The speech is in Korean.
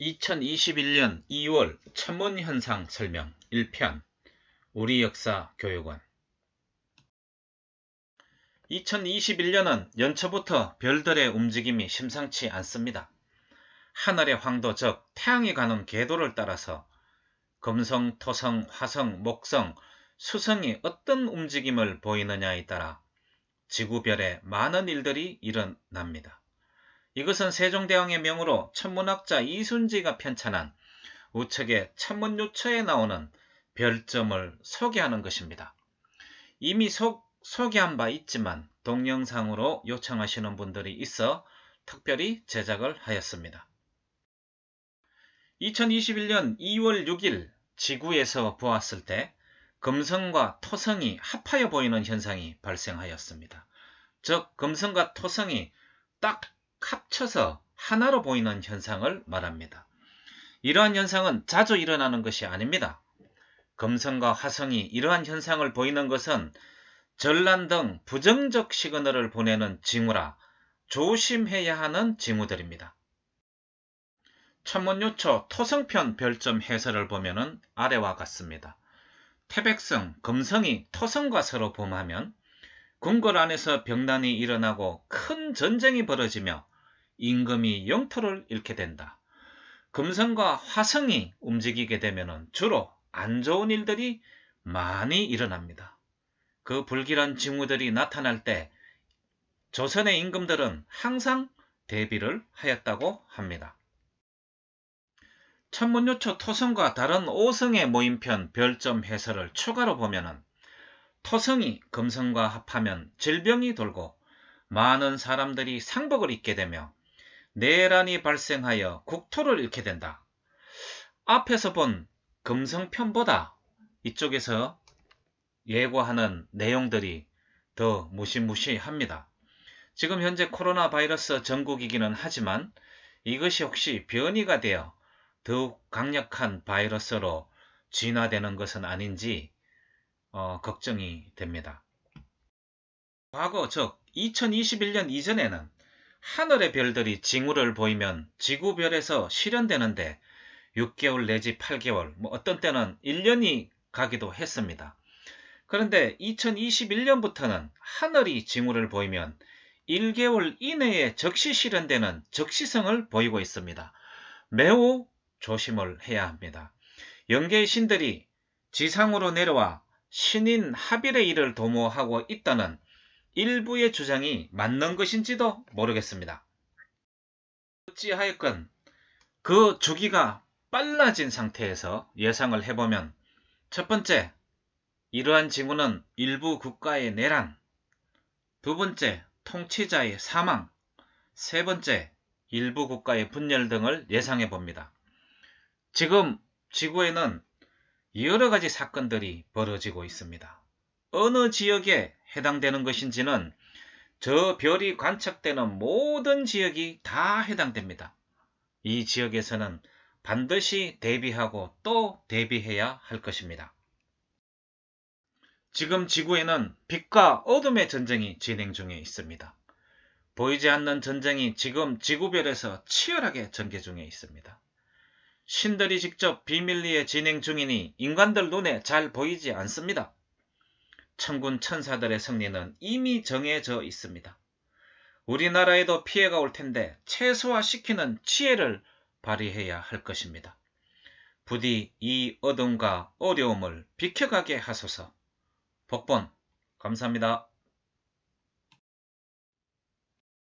2021년 2월 천문현상 설명 1편 우리 역사 교육원 2021년은 연초부터 별들의 움직임이 심상치 않습니다. 하늘의 황도 즉 태양이 가는 궤도를 따라서 금성, 토성, 화성, 목성, 수성이 어떤 움직임을 보이느냐에 따라 지구별에 많은 일들이 일어납니다. 이것은 세종대왕의 명으로 천문학자 이순지가 편찬한 우측의 천문요처에 나오는 별점을 소개하는 것입니다. 이미 소, 소개한 바 있지만 동영상으로 요청하시는 분들이 있어 특별히 제작을 하였습니다. 2021년 2월 6일 지구에서 보았을 때 금성과 토성이 합하여 보이는 현상이 발생하였습니다. 즉 금성과 토성이 딱 합쳐서 하나로 보이는 현상을 말합니다. 이러한 현상은 자주 일어나는 것이 아닙니다. 금성과 화성이 이러한 현상을 보이는 것은 전란 등 부정적 시그널을 보내는 징후라 조심해야 하는 징후들입니다. 천문요초 토성편 별점 해설을 보면 아래와 같습니다. 태백성, 금성이 토성과 서로 범하면 궁궐 안에서 병난이 일어나고 큰 전쟁이 벌어지며 임금이 영토를 잃게 된다. 금성과 화성이 움직이게 되면 주로 안 좋은 일들이 많이 일어납니다. 그 불길한 징후들이 나타날 때 조선의 임금들은 항상 대비를 하였다고 합니다. 천문요초 토성과 다른 오성의 모임편 별점 해설을 추가로 보면 토성이 금성과 합하면 질병이 돌고 많은 사람들이 상복을 입게 되며 내란이 발생하여 국토를 잃게 된다. 앞에서 본 금성편보다 이쪽에서 예고하는 내용들이 더 무시무시합니다. 지금 현재 코로나 바이러스 전국이기는 하지만 이것이 혹시 변이가 되어 더욱 강력한 바이러스로 진화되는 것은 아닌지 어, 걱정이 됩니다. 과거 즉 2021년 이전에는 하늘의 별들이 징후를 보이면 지구별에서 실현되는데 6개월 내지 8개월, 뭐 어떤 때는 1년이 가기도 했습니다. 그런데 2021년부터는 하늘이 징후를 보이면 1개월 이내에 적시 실현되는 적시성을 보이고 있습니다. 매우 조심을 해야 합니다. 영계의 신들이 지상으로 내려와 신인 하빌의 일을 도모하고 있다는 일부의 주장이 맞는 것인지도 모르겠습니다. 어찌하였건 그 주기가 빨라진 상태에서 예상을 해보면 첫 번째, 이러한 징후는 일부 국가의 내란, 두 번째, 통치자의 사망, 세 번째, 일부 국가의 분열 등을 예상해 봅니다. 지금 지구에는 여러 가지 사건들이 벌어지고 있습니다. 어느 지역에 해당되는 것인지는 저 별이 관측되는 모든 지역이 다 해당됩니다. 이 지역에서는 반드시 대비하고 또 대비해야 할 것입니다. 지금 지구에는 빛과 어둠의 전쟁이 진행 중에 있습니다. 보이지 않는 전쟁이 지금 지구별에서 치열하게 전개 중에 있습니다. 신들이 직접 비밀리에 진행 중이니 인간들 눈에 잘 보이지 않습니다. 천군 천사들의 승리는 이미 정해져 있습니다. 우리나라에도 피해가 올 텐데 최소화시키는 지혜를 발휘해야 할 것입니다. 부디 이 어둠과 어려움을 비켜가게 하소서. 복본 감사합니다.